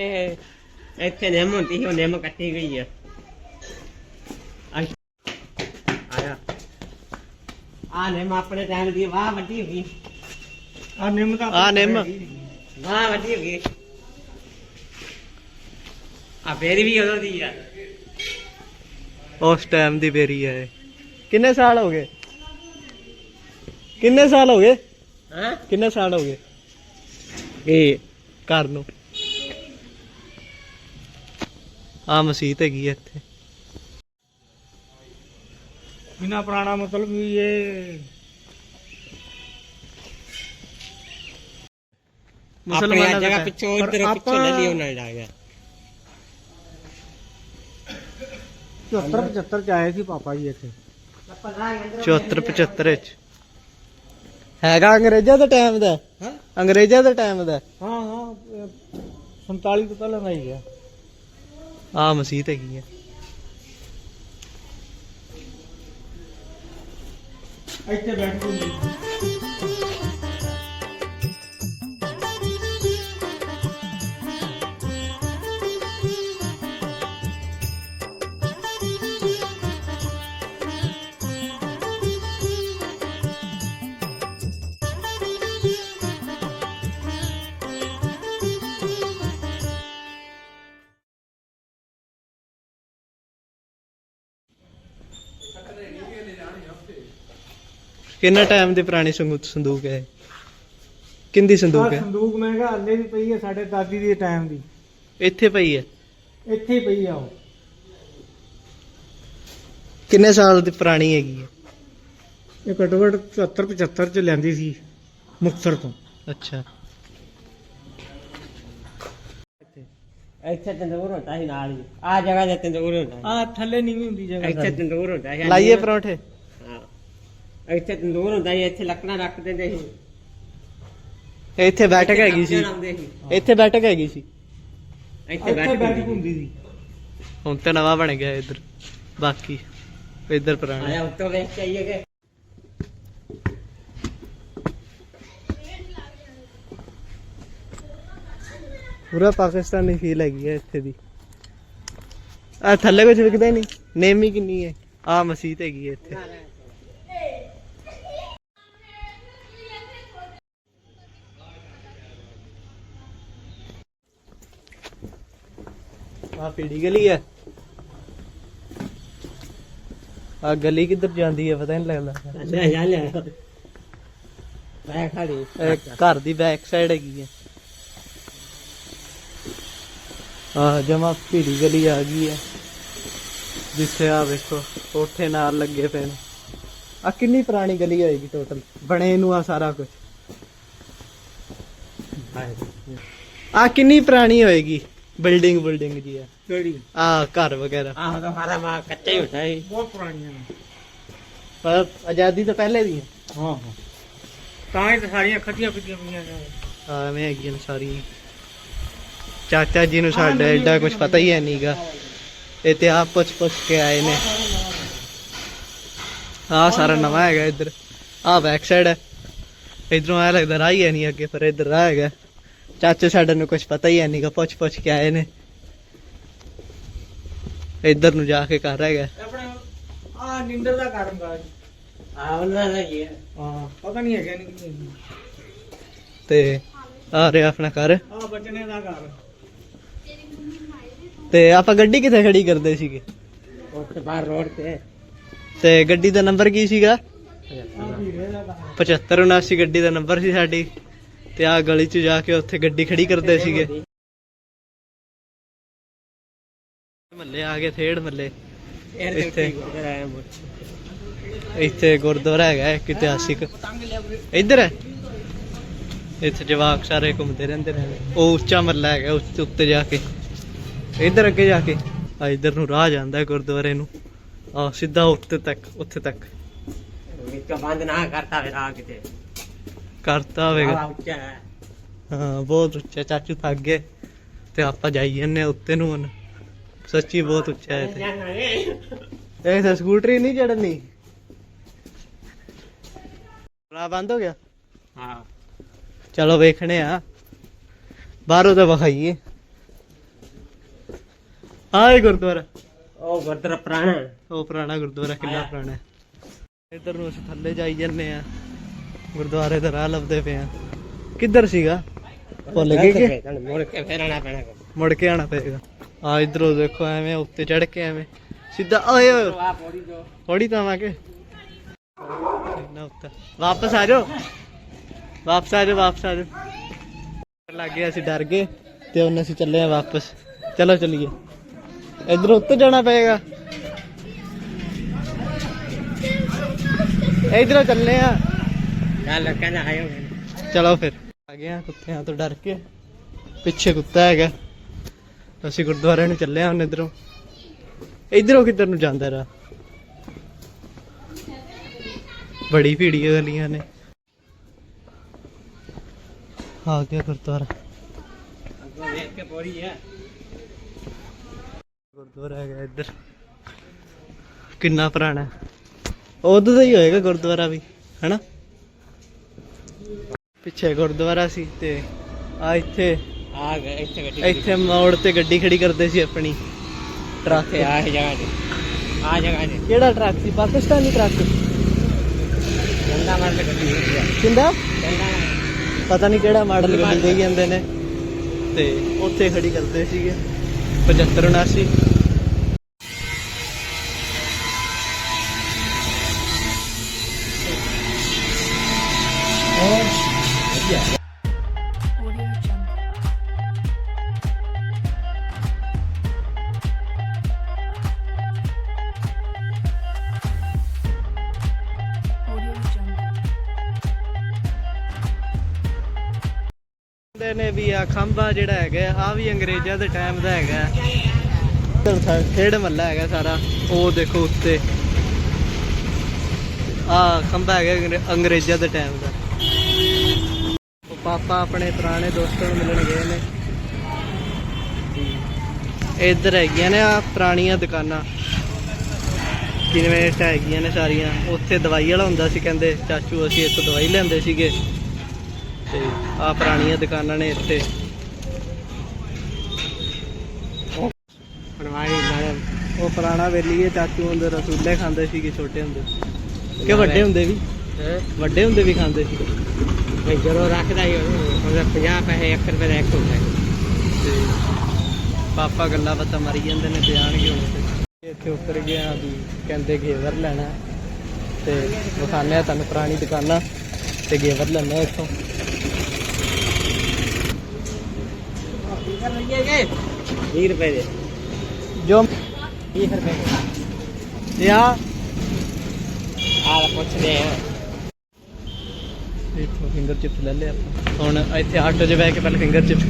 ਇੱਥੇ ਇੱਥੇ ਨਿੰਮ ਹੁੰਦੀ ਸੀ ਉਹ ਨਿੰਮ ਕੱਟੀ ਗਈ ਆ। ਆਇਆ। ਆ ਨਿੰਮ ਆਪਣੇ ਟਾਈਮ ਦੀ ਵਾਹ ਵੱਡੀ ਹੋ ਗਈ। ਆ ਨਿੰਮ ਦਾ ਆਹ ਨਿੰਮ। ਵਾਹ ਵੱਡੀ ਹੋ ਗਈ। ਆ ਵੀ ਉਦੋਂ ਦੀ ਆ। ਉਸ ਟਾਈਮ ਦੀ ਬੇਰੀ ਹੈ ਇਹ। ਕਿੰਨੇ ਸਾਲ ਹੋ ਗਏ? ਕਿੰਨੇ ਸਾਲ ਹੋ ਗਏ? ਹਾਂ? ਕਿੰਨੇ ਸਾਲ ਹੋ ਗਏ? ਇਹ ਘਰ ਨੂੰ। ਆ ਮਸਜਿਦ ਹੈਗੀ ਹੈ ਇੱਥੇ। ਬਿਨਾ ਪੁਰਾਣਾ ਮਤਲਬ ਵੀ ਇਹ ਆਪਣੀ ਮੁਸਲਮਾਨਾਂ ਜਗ੍ਹਾ ਪਿੱਛੋਂ ਇਧਰ ਪਿੱਛੋਂ ਲੈ ਲਿਓ ਨਾ ਲੱਗ ਗਿਆ। 74 75 ਚ ਆਏ ਸੀ ਪਾਪਾ ਜੀ ਇੱਥੇ। 74 75 ਵਿੱਚ। ਹੈਗਾ ਅੰਗਰੇਜ਼ਾਂ ਦੇ ਟਾਈਮ ਦਾ। ਹਾਂ? ਅੰਗਰੇਜ਼ਾਂ ਦੇ ਟਾਈਮ ਦਾ। ਹਾਂ ਹਾਂ 47 ਤੋਂ ਪਹਿਲਾਂ ਦਾ ਹੀ ਗਿਆ ਆ ਮਸਜਿਦ ਹੈਗੀ ਹੈ ਇੱਥੇ ਬੈਠ ਕੇ ਕਿੰਨਾ ਟਾਈਮ ਦੀ ਪੁਰਾਣੀ ਸੰਗੂ- ਸੰਦੂਕ ਹੈ? ਕਿੰਦੀ ਸੰਦੂਕ ਹੈ? ਸੰਦੂਕ ਮੈਂ ਕਿਹਾ ਹੱਲੇ ਵੀ ਪਈ ਹੈ ਸਾਡੇ ਦਾਦੀ ਦੇ ਟਾਈਮ ਦੀ। ਇੱਥੇ ਪਈ ਹੈ? ਇੱਥੇ ਹੀ ਪਈ ਆ ਉਹ। ਕਿੰਨੇ ਸਾਲ ਦੀ ਪੁਰਾਣੀ ਹੈਗੀ ਹੈ? ਇਹ ਘੱਟੋ ਘੱਟ 74 75 ਚ ਲੈਂਦੀ ਸੀ ਮੁਕਤਸਰ ਤੋਂ। ਅੱਛਾ। ਇੱਥੇ ਤੰਦੂਰ ਹੁੰਦਾ ਸੀ ਨਾਲ ਹੀ। ਆ ਜਗ੍ਹਾ ਤੇ ਤੰਦੂਰ ਹੁੰਦਾ ਸੀ। ਆ ਥੱਲੇ ਨਹੀਂ ਹੁੰਦੀ ਜਗ੍ਹਾ ਇੱਥੇ। ਤੰਦੂਰ ਹੁੰਦਾ ਸੀ। ਲਾਈਏ ਪਰੌਂਠੇ। ਇੱਥੇ ਤੰਦੂਰ ਹੁੰਦਾ ਸੀ ਇੱਥੇ ਲੱਕੜਾਂ ਰੱਖ ਦਿੰਦੇ ਸੀ। ਇੱਥੇ ਬੈਠਕ ਹੈਗੀ ਸੀ। ਸੀ। ਇੱਥੇ ਬੈਠਕ ਹੈਗੀ ਸੀ। ਇੱਥੇ ਇੱਥੇ ਬੈਠ ਹੁੰਦੀ ਸੀ। ਹੁਣ ਤਾਂ ਨਵਾਂ ਬਣ ਗਿਆ ਇੱਧਰ। ਬਾਕੀ ਇੱਧਰ ਪੁਰਾਣਾ। ਆਇਆ ਉੱਤੋਂ ਵੇਖ ਕੇ ਆਈਏ ਕਿ। ਪੂਰਾ ਪਾਕਿਸਤਾਨੀ ਫੀਲ ਹੈਗੀ ਹੈ ਇੱਥੇ ਦੀ। ਆ ਥੱਲੇ ਕੁਝ ਵਿਕਦਾ ਹੀ ਨਹੀਂ। ਨੇਮੀ ਕਿੰਨੀ ਹੈ। ਆ ਮਸਜਿਦ ਹੈਗੀ ਹੈ ਇੱਥੇ। ਆ ਪੀੜੀ ਗਲੀ ਹੈ ਆ ਗਲੀ ਕਿੱਧਰ ਜਾਂਦੀ ਹੈ ਪਤਾ ਨਹੀਂ ਲੱਗਦਾ। ਲੈ ਜਾ ਲੈ ਮੈਂ ਖੜੀ ਘਰ ਦੀ ਬੈਕ ਸਾਈਡ ਹੈਗੀ ਹੈ ਆ ਜਮਾ ਭੀੜੀ ਗਲੀ ਆ ਗਈ ਹੈ ਜਿੱਥੇ ਆ ਵੇਖੋ ਕੋਠੇ ਨਾਲ ਲੱਗੇ ਪਏ ਨੇ। ਆ ਕਿੰਨੀ ਪੁਰਾਣੀ ਗਲੀ ਹੋਏਗੀ ਟੋਟਲ ਬਣੇ ਨੂੰ ਆ ਸਾਰਾ ਕੁਝ ਆ ਕਿੰਨੀ ਪੁਰਾਣੀ ਹੋਏਗੀ? ਬਿਲਡਿੰਗ ਬਿਲਡਿੰਗ ਜੀ ਆ। ਕਿਹੜੀ? ਆ ਘਰ ਵਗੈਰਾ। ਆਹ ਤਾਂ ਸਾਰਾ ਮਾ ਕੱਚਾ ਹੀ ਹੁੰਦਾ ਸੀ ਬਹੁਤ ਪੁਰਾਣੀਆਂ ਨੇ। ਪਰ ਆਜ਼ਾਦੀ ਤੋਂ ਪਹਿਲੇ ਦੀ ਹਾਂ ਹਾਂ। ਤਾਂ ਹੀ ਤਾਂ ਸਾਰੀਆਂ ਖੱਟੀਆਂ ਪਿੱਟੀਆਂ ਪਈਆਂ ਨੇ। ਆ ਐਵੇਂ ਹੈਗੀਆਂ ਨੇ ਸਾਰੀਆਂ। ਚਾਚਾ ਜੀ ਨੂੰ ਸਾਡਾ ਐਡਾ ਕੁਝ ਪਤਾ ਹੀ ਹੈ ਨਹੀਂਗਾ ਇਹ ਤੇ ਆਪ ਪੁੱਛ ਪੁੱਛ ਕੇ ਆਏ ਨੇ। ਆ ਸਾਰਾ ਨਵਾਂ ਹੈਗਾ ਇੱਧਰ। ਆ ਬੈਕ ਸਾਈਡ ਹੈ। ਇਧਰੋਂ ਆ ਲੱਗਦਾ ਰਾਹ ਹੀ ਹੈ ਨਹੀਂ ਅੱਗੇ ਪਰ ਇੱਧਰ ਰਾਹ ਹੈਗਾ। ਚਾਚੇ ਸਾਡੇ ਨੂੰ ਕੁਝ ਪਤਾ ਹੀ ਹੈ ਨਹੀਂਗਾ ਪੁੱਛ ਪੁੱਛ ਕੇ ਆਏ ਨੇ। ਇੱਧਰ ਨੂੰ ਜਾ ਕੇ ਘਰ ਹੈਗਾ। ਆਪਣਾ ਆ ਨਿੰਦਰ ਦਾ ਕਾਰਨ ਦਾ ਆ ਉਹਨਾਂ ਦਾ ਹੀ ਹੈ। ਹਾਂ ਪਤਾ ਨਹੀਂ ਹੈਗਾ ਨਹੀਂ ਕੀ ਤੇ ਆ ਰਿਹਾ ਆਪਣਾ ਘਰ। ਆ ਬਚਨੇ ਦਾ ਘਰ। ਤੇ ਆਪਾਂ ਗੱਡੀ ਕਿੱਥੇ ਖੜੀ ਕਰਦੇ ਸੀਗੇ? ਉੱਥੇ ਬਾਹਰ ਰੋਡ ਤੇ। ਤੇ ਗੱਡੀ ਦਾ ਨੰਬਰ ਕੀ ਸੀਗਾ? ਆ ਵੀਰੇ ਦਾ ਘਰ। 7579 ਗੱਡੀ ਦਾ ਨੰਬਰ ਸੀ ਸਾਡੀ। ਤੇ ਆ ਗਲੀ 'ਚ ਜਾ ਕੇ ਉੱਥੇ ਗੱਡੀ ਖੜੀ ਕਰਦੇ ਸੀਗੇ। ਮੱਲੇ ਆ ਗਏ ਥੇੜ ਮੱਲੇ। ਇੱਥੇ। ਇੱਥੇ। ਗੁਰਦੁਆਰਾ ਹੈਗਾ ਇੱਕ ਇਤਿਹਾਸਿਕ। ਇੱਧਰ ਹੈ। ਇੱਥੇ ਜਵਾਕ ਸਾਰੇ ਘੁੰਮਦੇ ਰਹਿੰਦੇ ਨੇ। ਉਹ ਉੱਚਾ ਮੱਲਾ ਹੈਗਾ, ਉਸ ਉੱਤੇ ਜਾ ਕੇ। ਇੱਧਰ ਅੱਗੇ ਜਾ ਕੇ। ਆ ਇੱਧਰ ਨੂੰ ਰਾਹ ਜਾਂਦਾ ਗੁਰਦੁਆਰੇ ਨੂੰ। ਆ ਸਿੱਧਾ ਉੱਤੇ ਤੱਕ, ਉੱਥੇ ਤੱਕ। ਵਿੱਚੋਂ ਬੰਦ ਨਾ ਕਰਤਾ ਵੇ ਆ ਕਿਤੇ। ਕਰਤਾ ਹੋਵੇਗਾ। ਉੱਚਾ ਹੈ। ਹਾਂ ਬਹੁਤ ਉੱਚਾ। ਚਾਚੂ ਥੱਕ ਗਏ ਤੇ ਆਪਾਂ ਜਾਈ ਜੰਨੇ ਉੱਤੇ ਨੂੰ ਹੁਣ। ਸੱਚੀ ਬਹੁਤ ਉੱਚਾ ਹੈ ਤੇ ਇਹ ਤਾਂ ਸਕੂਟਰੀ ਨਹੀਂ ਚੜਨੀ ਰਾਹ ਬੰਦ ਹੋ ਗਿਆ? ਹਾਂ। ਚਲੋ ਵੇਖਣੇ ਆ। ਬਾਹਰੋਂ ਤਾਂ ਵਿਖਾਈਏ। ਇਹ ਗੁਰਦੁਆਰਾ। ਉਹ ਗੁਰਦੁਆਰਾ ਪੁਰਾਣਾ ਉਹ ਪੁਰਾਣਾ ਗੁਰਦੁਆਰਾ ਕਿੰਨਾ। ਪੁਰਾਣਾ ਹੈ। ਇੱਧਰ ਨੂੰ ਅਸੀਂ ਥੱਲੇ ਜਾਈ ਜੰਨੇ ਆ ਗੁਰਦੁਆਰੇ ਦਾ ਰਾਹ ਲੱਭਦੇ ਪਏ ਆ। ਕਿੱਧਰ ਸੀਗਾ? ਭੁੱਲ ਗਏ ਕਿ? ਮੁੜ ਕੇ ਫੇਰ ਆਣਾ ਪੈਣਾ ਮੁੜ ਕੇ ਆਣਾ ਪਏਗਾ। ਆ ਇਧਰੋਂ ਦੇਖੋ, ਐਵੇਂ ਉੱਤੇ ਚੜ ਕੇ ਐਵੇਂ। ਸਿੱਧਾ, ਓਏ ਓਏ। ਆ ਪੌੜੀ ਜੋ ਥੋੜੀ ਤਾਵਾਂਗੇ ਉੱਤੇ। ਵਾਪਸ ਆ ਜਾਓ। ਵਾਪਸ ਆ ਜਾਓ, ਵਾਪਸ ਆ ਜਾਓ। ਲੱਗ ਗਿਆ ਅਸੀਂ ਡਰ ਗਏ ਤੇ ਹੁਣ ਅਸੀਂ ਚੱਲੇ ਆ ਵਾਪਸ। ਚਲੋ ਚੱਲੀਏ। ਇਧਰ ਉੱਤੇ ਜਾਣਾ ਪਏਗਾ। ਇਧਰੋਂ ਚੱਲੇ ਆ। ਚੱਲ ਕਹਿੰਦਾ ਆਇਓ ਚਲੋ ਫਿਰ। ਆ ਗਏ ਆ ਕੁੱਤਿਆਂ ਤੋਂ ਡਰ ਕੇ। ਪਿੱਛੇ ਕੁੱਤਾ ਹੈਗਾ। ਅਸੀਂ ਗੁਰਦੁਆਰੇ ਨੂੰ ਚੱਲੇ ਆ ਹੁਣ ਇਧਰੋਂ। ਇਧਰੋਂ ਕਿੱਧਰ ਨੂੰ ਜਾਂਦਾ ਰਾ? ਬੜੀ ਭੀੜੀ ਗਲੀਆਂ ਨੇ। ਆ ਗਿਆ ਗੁਰਦੁਆਰਾ। ਅੱਗੋਂ ਵੇਖ ਕੇ ਪੌੜੀ ਹੈ ਗੁਰਦੁਆਰਾ ਹੈਗਾ ਇੱਧਰ। ਕਿੰਨਾ ਪੁਰਾਣਾ। ਉਦੋਂ ਦਾ ਹੀ ਹੋਏਗਾ ਗੁਰਦੁਆਰਾ ਵੀ, ਹੈਨਾ? ਪਿੱਛੇ ਗੁਰਦੁਆਰਾ ਸੀ ਤੇ ਆ ਇੱਥੇ ਆ ਗਏ ਇੱਥੇ ਗੱਡੀ ਇੱਥੇ ਮੋੜ ਤੇ ਗੱਡੀ ਖੜੀ ਕਰਦੇ ਸੀ ਆਪਣੀ ਟਰੱਕ। ਆ ਇਹ ਜਗ੍ਹਾ ਤੇ। ਆ ਜਗ੍ਹਾ ਤੇ। ਕਿਹੜਾ ਟਰੱਕ ਸੀ? ਪਾਕਿਸਤਾਨੀ ਟਰੱਕ? ਗੰਦਾ ਮਾਰ ਕੇ ਗੱਡੀ ਕਿੰਦਾ? ਪਤਾ ਨਹੀਂ ਕਿਹੜਾ ਮਾਡਲ ਗੱਡੀ ਦੇ ਜਾਂਦੇ ਨੇ। ਤੇ ਉੱਥੇ ਖੜੀ ਕਰਦੇ ਸੀਗੇ। 75 79 ਕਹਿੰਦੇ ਨੇ ਵੀ ਆ ਖੰਭਾ ਜਿਹੜਾ ਹੈਗਾ ਆ ਵੀ ਅੰਗਰੇਜ਼ਾਂ ਦੇ ਟਾਈਮ ਦਾ ਹੈਗਾ। ਖੇਡ ਮੱਲਾ ਹੈਗਾ ਸਾਰਾ, ਉਹ ਦੇਖੋ ਉੱਤੇ। ਆ ਖੰਭਾ ਹੈਗਾ ਅੰਗਰੇਜ਼ਾਂ ਦੇ ਟਾਈਮ ਦਾ। ਉਹ ਪਾਪਾ ਆਪਣੇ ਪੁਰਾਣੇ ਦੋਸਤਾਂ ਨੂੰ ਮਿਲਣ ਗਏ ਨੇ। ਇੱਧਰ ਹੈਗੀਆਂ ਨੇ ਆ ਪੁਰਾਣੀਆਂ ਦੁਕਾਨਾਂ। ਕਿਵੇਂ ਹੈਗੀਆਂ ਨੇ ਸਾਰੀਆਂ। ਉੱਥੇ ਦਵਾਈ ਵਾਲਾ ਹੁੰਦਾ ਸੀ, ਕਹਿੰਦੇ, ਚਾਚੂ, ਅਸੀਂ ਇੱਥੋਂ ਦਵਾਈ ਲੈਂਦੇ ਸੀਗੇ। ਤੇ ਆ ਪੁਰਾਣੀਆਂ ਦੁਕਾਨਾਂ ਨੇ ਇੱਥੇ। ਬਣਵਾਈ ਨਾਲ। ਉਹ ਪੁਰਾਣਾ ਵੇਲੀ ਹੈ ਚਾਚੂ ਹੁੰਦੇ ਰਸੂਲੇ ਖਾਂਦੇ ਸੀਗੇ ਛੋਟੇ ਹੁੰਦੇ। ਕਿ ਵੱਡੇ ਹੁੰਦੇ ਵੀ? ਹੈ? ਵੱਡੇ ਹੁੰਦੇ ਵੀ ਖਾਂਦੇ ਸੀ? ਇਹ ਜਦੋਂ ਰੱਖਦਾ ਹੀ ਉਹਦਾ 50 ਪੈਸੇ 1 ਰੁਪਏ ਦਾ ਇੱਕ ਹੁੰਦਾ ਹੈ। ਤੇ ਪਾਪਾ ਗੱਲਾਂ ਬਾਤਾਂ ਮਾਰੀ ਜਾਂਦੇ ਨੇ ਤੇ ਆਣਗੇ ਹੁਣ ਇੱਥੇ ਉਤਰ ਗਿਆ ਵੀ ਕਹਿੰਦੇ ਘੇਵਰ ਲੈਣਾ। ਤੇ ਵਿਖਾਉਂਦੇ ਆ ਤੁਹਾਨੂੰ ਪੁਰਾਣੀ ਦੁਕਾਨਾਂ ਤੇ ਘੇਵਰ ਲੈਣਾ ਇੱਥੋਂ। 20 ਰੁਪਏ ਦੇ। ਜੋ 20 ਰੁਪਏ ਦੇ। ਯਾ ਆ। ਪੁੱਛਦੇ ਆ। ਇੱਥੋਂ ਫਿੰਗਰ ਚਿਪਸ ਲੈ ਲਿਆ ਆਪਾਂ। ਹੁਣ ਇੱਥੇ ਆਟੋ 'ਚ ਬਹਿ ਕੇ ਪਹਿਲੇ ਫਿੰਗਰ ਚਿਪਸ